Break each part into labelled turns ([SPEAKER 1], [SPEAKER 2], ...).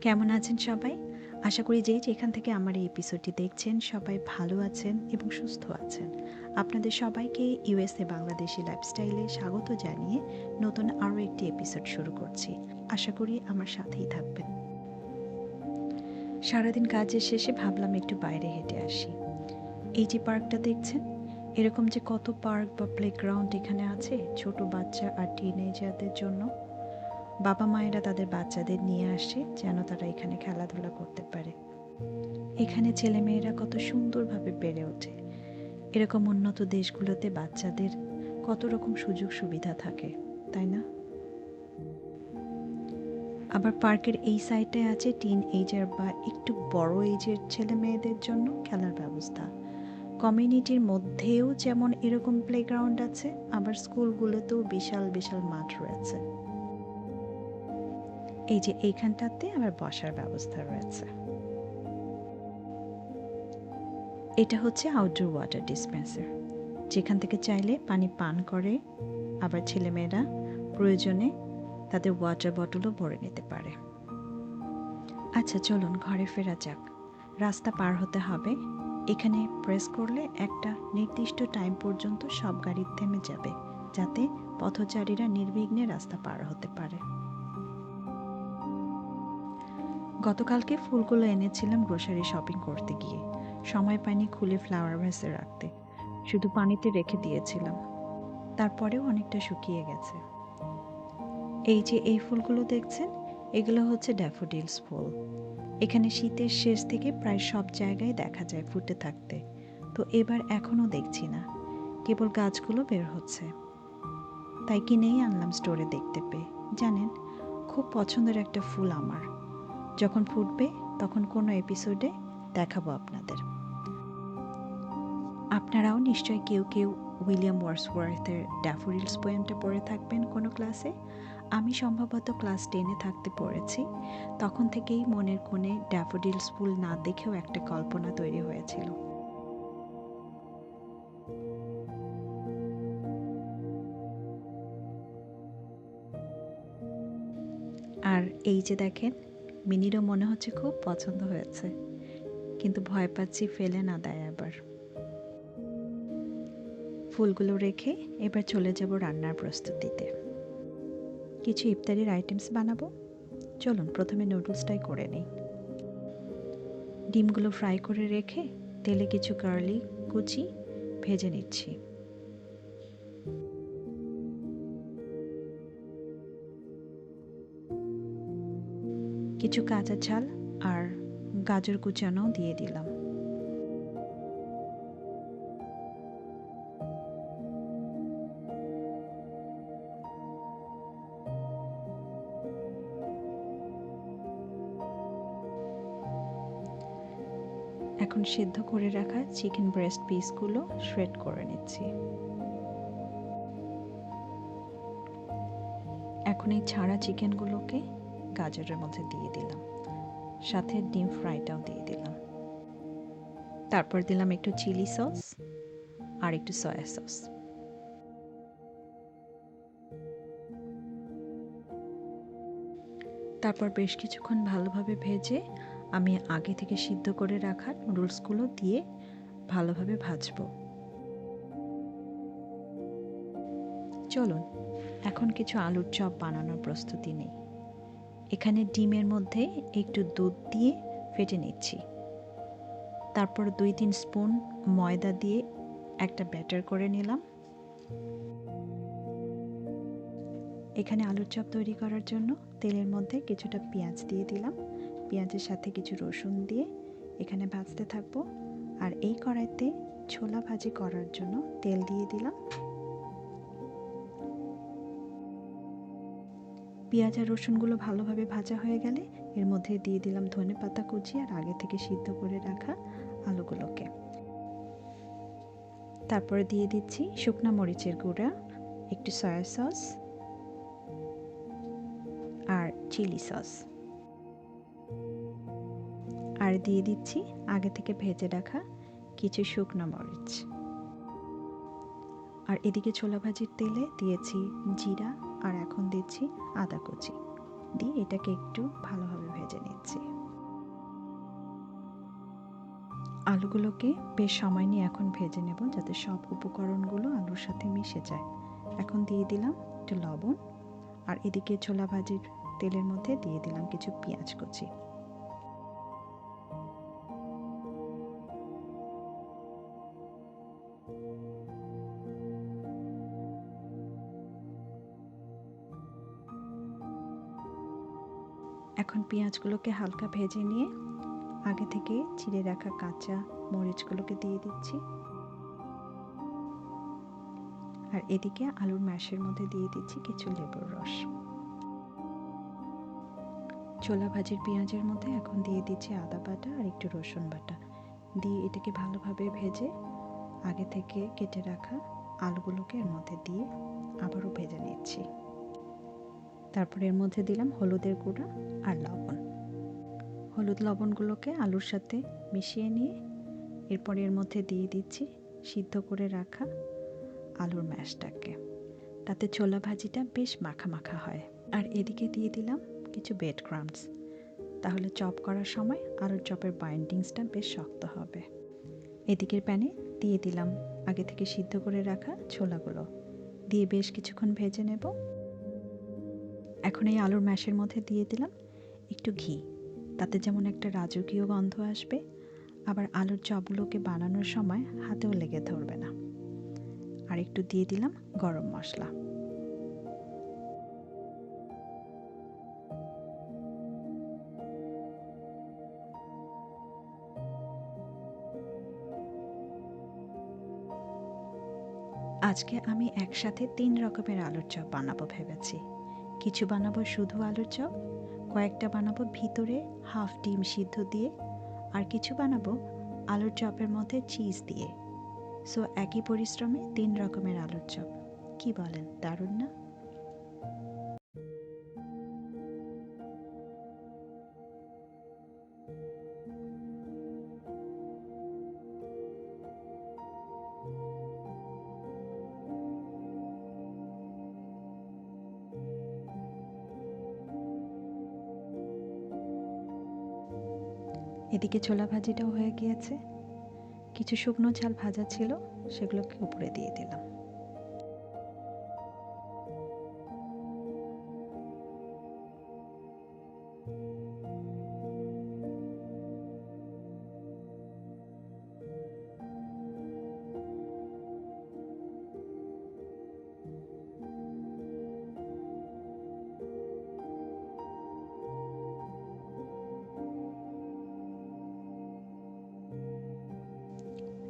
[SPEAKER 1] কেমন আছেন সবাই? আশা করি যেই যেখান থেকে আমার এই এপিসোডটি দেখছেন, সবাই ভালো আছেন এবং সুস্থ আছেন। আপনাদের সবাইকে ইউএসএ বাংলাদেশি লাইফস্টাইলে স্বাগত জানিয়ে নতুন আরও একটি এপিসোড শুরু করছি। আশা করি আমার সাথেই থাকবেন। সারাদিন কাজের শেষে ভাবলাম একটু বাইরে হেঁটে আসি। এই যে পার্কটা দেখছেন? এরকম যে কত পার্ক বা প্লেগ্রাউন্ড এখানে আছে ছোট বাচ্চা আর টিনেজারদের জন্য। বাবা মায়েরা তাদের বাচ্চাদের নিয়ে আসে যেন তারা এখানে খেলাধুলা করতে পারে। এখানে ছেলেমেয়েরা কত সুন্দরভাবে বেড়ে ওঠে। এরকম উন্নত দেশগুলোতে বাচ্চাদের কত রকম সুযোগ সুবিধা থাকে, তাই না? আবার পার্কের এই সাইডটায় আছে টিন এজার বা একটু বড় এজের ছেলে মেয়েদের জন্য খেলার ব্যবস্থা। কমিউনিটির মধ্যেও যেমন এরকম প্লেগ্রাউন্ড আছে, আবার স্কুলগুলোতেও বিশাল বিশাল মাঠ রয়েছে। এই যে এইখানটাতে আবার বসার ব্যবস্থা রয়েছে। এটা হচ্ছে আউটডোর ওয়াটার ডিসপেন্সার যেখান থেকে চাইলে পানি পান করে আবার ছেলেমেয়েরা প্রয়োজনে তাদের ওয়াটার বটলও ভরে নিতে পারে। আচ্ছা চলুন ঘরে ফেরা যাক। রাস্তা পার হতে হবে। এখানে প্রেস করলে একটা নির্দিষ্ট টাইম পর্যন্ত সব গাড়ি থেমে যাবে, যাতে পথচারীরা নির্বিঘ্নে রাস্তা পার হতে পারে। গতকালকে ফুলগুলো এনেছিলাম গ্রোসারি শপিং করতে গিয়ে। সময় পাইনি খুলে ফ্লাওয়ার ভ্যাসে রাখতে। শুধু পানিতে রেখে দিয়েছিলাম। তারপরেও অনেকটা শুকিয়ে গেছে। এই যে এই ফুলগুলো দেখছেন, এগুলো হচ্ছে ড্যাফোডিলস ফুল। এখানে শীতের শেষ থেকে প্রায় সব জায়গায় দেখা যায় ফুটে থাকতে। তো এবার এখনও দেখছি না। কেবল গাছগুলো বের হচ্ছে। তাই কিনেই আনলাম স্টোরে দেখতে পেয়ে। জানেন, খুব পছন্দের একটা ফুল আমার। যখন ফুটবে, তখন কোনো এপিসোডে দেখাবো আপনাদের। আপনারাও নিশ্চয়ই কেউ কেউ উইলিয়াম ওয়ার্সওয়ার্থের ড্যাফোডিলস পোয়েমটা পড়ে থাকবেন কোনো ক্লাসে আমি সম্ভবত ক্লাস টেনে থাকতে পড়েছি। তখন থেকেই মনের কোণে ড্যাফোডিলস ফুল না দেখেও একটা কল্পনা তৈরি হয়েছিল। আর এই যে দেখেন মিনিরও মনে হচ্ছে খুব পছন্দ হয়েছে। কিন্তু ভয় পাচ্ছি ফেলে না দেয় আবার। ফুলগুলো রেখে এবার চলে যাব রান্নার প্রস্তুতিতে। কিছু ইফতারির আইটেমস বানাবো? চলুন, প্রথমে নুডলসটাই করে নিই। ডিমগুলো ফ্রাই করে রেখে তেলে কিছু গার্লি কুচি ভেজে নিচ্ছি। কিছু কাঁচা ঝাল আর গাজর কুচানো দিয়ে দিলাম। এখন সিদ্ধ করে রাখা চিকেন ব্রেস্ট পিসগুলো শ্রেড করে নিচ্ছি। এখন এই ছাড়া চিকেনগুলোকে গাজরের মধ্যে দিয়ে দিলাম। সাথে ডিম ফ্রাইটাও দিয়ে দিলাম। তারপর দিলাম একটু চিলি সস আর একটু সয়া সস। তারপর বেশ কিছুক্ষণ ভালোভাবে ভেজে আমি আগে থেকে সিদ্ধ করে রাখা নুডলসগুলো দিয়ে ভালোভাবে ভাজবো। চলুন, এখন কিছু আলুর চপ বানানোর প্রস্তুতি নেই। এখানে ডিমের মধ্যে একটু দুধ দিয়ে ফেটে নিচ্ছি। তারপর দুই তিন স্পুন ময়দা দিয়ে একটা ব্যাটার করে নিলাম। এখানে আলুর চপ তৈরি করার জন্য তেলের মধ্যে কিছুটা পেঁয়াজ দিয়ে দিলাম। পেঁয়াজের সাথে কিছু রসুন দিয়ে এখানে ভাজতে থাকব। আর এই কড়াইতে ছোলা ভাজি করার জন্য তেল দিয়ে দিলাম। পেঁয়াজ আর রসুনগুলো ভালোভাবে ভাজা হয়ে গেলে এর মধ্যে দিয়ে দিলাম ধনে পাতা কুচি আর আগে থেকে সিদ্ধ করে রাখা আলুগুলোকে। তারপরে দিয়ে দিচ্ছি শুকনা মরিচের গুঁড়া, একটু সয়া সস আর চিলি সস আর দিয়ে দিচ্ছি আগে থেকে ভেজে রাখা কিছু শুকনো মরিচ। আর এদিকে ছোলা ভাজির তেলে দিয়েছি জিরা আর এখন দিচ্ছি আদা কুচি। দিয়ে এটাকে একটু ভালোভাবে ভেজে নিচ্ছি। আলুগুলোকে বেশ সময় নিয়ে এখন ভেজে নেব যাতে সব উপকরণগুলো আলুর সাথে মিশে যায়। এখন দিয়ে দিলাম একটু লবণ। আর এদিকে ছোলা ভাজির তেলের মধ্যে দিয়ে দিলাম কিছু পেঁয়াজ কুচি। এখন পেঁয়াজগুলোকে হালকা ভেজে নিয়ে আগে থেকে চিড়ে রাখা কাঁচা মরিচগুলোকে দিয়ে দিচ্ছি। আর এদিকে আলুর ম্যাশের মধ্যে দিয়ে দিচ্ছি কিছু লেবুর রস। ছোলা ভাজির পেঁয়াজের মধ্যে এখন দিয়ে দিচ্ছি আদা বাটা আর একটু রসুন বাটা। দিয়ে এটাকে ভালোভাবে ভেজে আগে থেকে কেটে রাখা আলুগুলোকে এর মধ্যে দিয়ে আবারও ভেজে নিচ্ছি। তারপরে এর মধ্যে দিলাম হলুদের গুঁড়া আর লবণ। হলুদ লবণগুলোকে আলুর সাথে মিশিয়ে নিয়ে এরপর এর মধ্যে দিয়ে দিচ্ছি সিদ্ধ করে রাখা আলুর ম্যাশটাকে। তাতে ছোলা ভাজিটা বেশ মাখা মাখা হয়। আর এদিকে দিয়ে দিলাম কিছু বেড ক্রামস তাহলে চপ করার সময় আলুর চপের বাইন্ডিংসটা বেশ শক্ত হবে। এদিকের প্যানে দিয়ে দিলাম আগে থেকে সিদ্ধ করে রাখা ছোলাগুলো। দিয়ে বেশ কিছুক্ষণ ভেজে নেব। এখন এই আলুর ম্যাশের মধ্যে দিয়ে দিলাম একটু ঘি। তাতে যেমন একটা রাজকীয় গন্ধ আসবে, আবার আলুর চপগুলোকে বানানোর সময় হাতেও লেগে ধরবে না। আর একটু দিয়ে দিলাম গরম মশলা। আজকে আমি একসাথে তিন রকমের আলুর চপ বানাবো ভেবেছি। কিছু বানাবো শুধু আলুর চপ, কয়েকটা বানাবো ভিতরে হাফ ডিম সিদ্ধ দিয়ে, আর কিছু বানাবো আলুর চপের মধ্যে চিজ দিয়ে। সো একই পরিশ্রমে তিন রকমের আলুর চপ। কি বলেন, দারুণ না? এদিকে ছোলা ভাজিটাও হয়ে গিয়েছে। কিছু শুকনো ঝাল ভাজা ছিল সেগুলোকে উপরে দিয়ে দিলাম।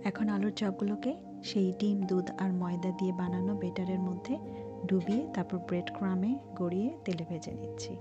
[SPEAKER 1] এখন আলুর চপগুলোকে সেই ডিম, দুধ আর ময়দা দিয়ে বানানো বেটারের মধ্যে ডুবিয়ে তারপর ব্রেড ক্রামে গড়িয়ে তেলে ভেজে নিচ্ছি।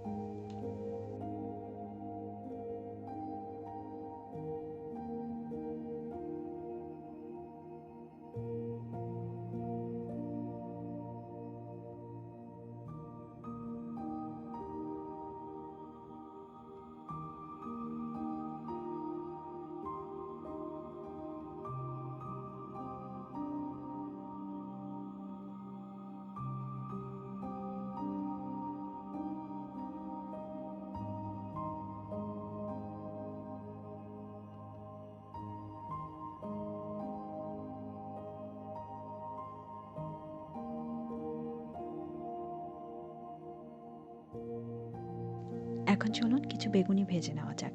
[SPEAKER 1] এখন চলুন কিছু বেগুনি ভেজে নেওয়া যাক।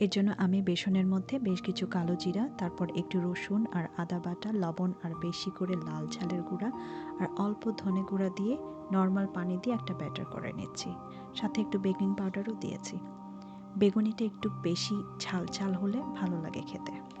[SPEAKER 1] এর জন্য আমি বেসনের মধ্যে বেশ কিছু কালো জিরা, তারপর একটু রসুন আর আদা বাটা, লবণ আর বেশি করে লাল ঝালের গুঁড়া আর অল্প ধনে গুঁড়া দিয়ে নর্মাল পানি দিয়ে একটা ব্যাটার করে নিচ্ছি। সাথে একটু বেকিং পাউডারও দিয়েছি। বেগুনিটা একটু বেশি ঝাল ঝাল হলে ভালো লাগে খেতে।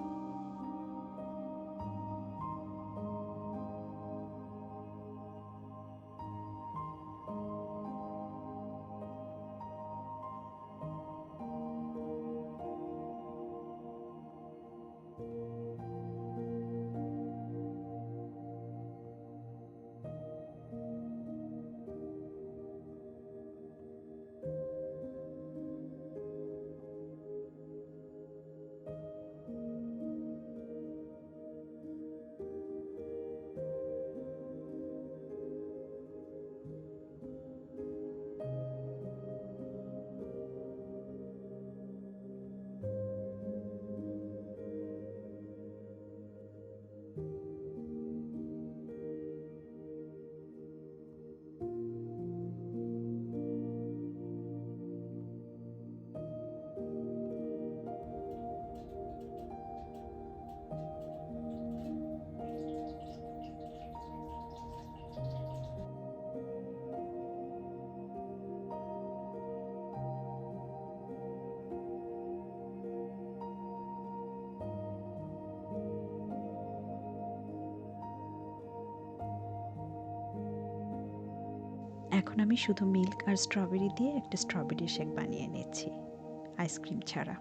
[SPEAKER 1] এখন আমি শুধু মিল্ক আর স্ট্রবেরি দিয়ে একটা স্ট্রবেরি শেক বানিয়ে নিচ্ছি আইসক্রিম ছাড়া।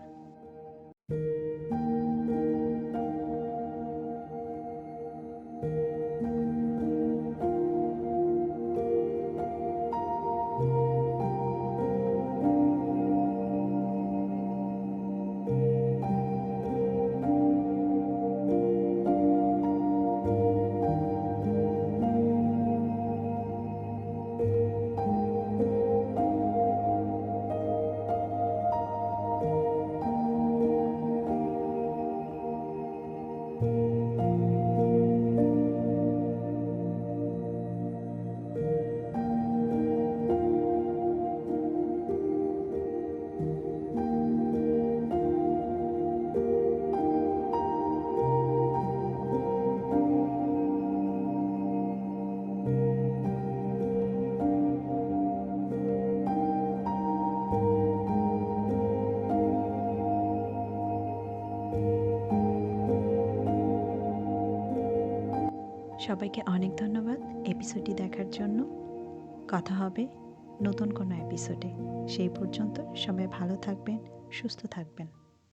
[SPEAKER 1] সবাইকে অনেক ধন্যবাদ এপিসোডটি দেখার জন্য। কথা হবে নতুন কোনো এপিসোডে। সেই পর্যন্ত সবাই ভালো থাকবেন, সুস্থ থাকবেন।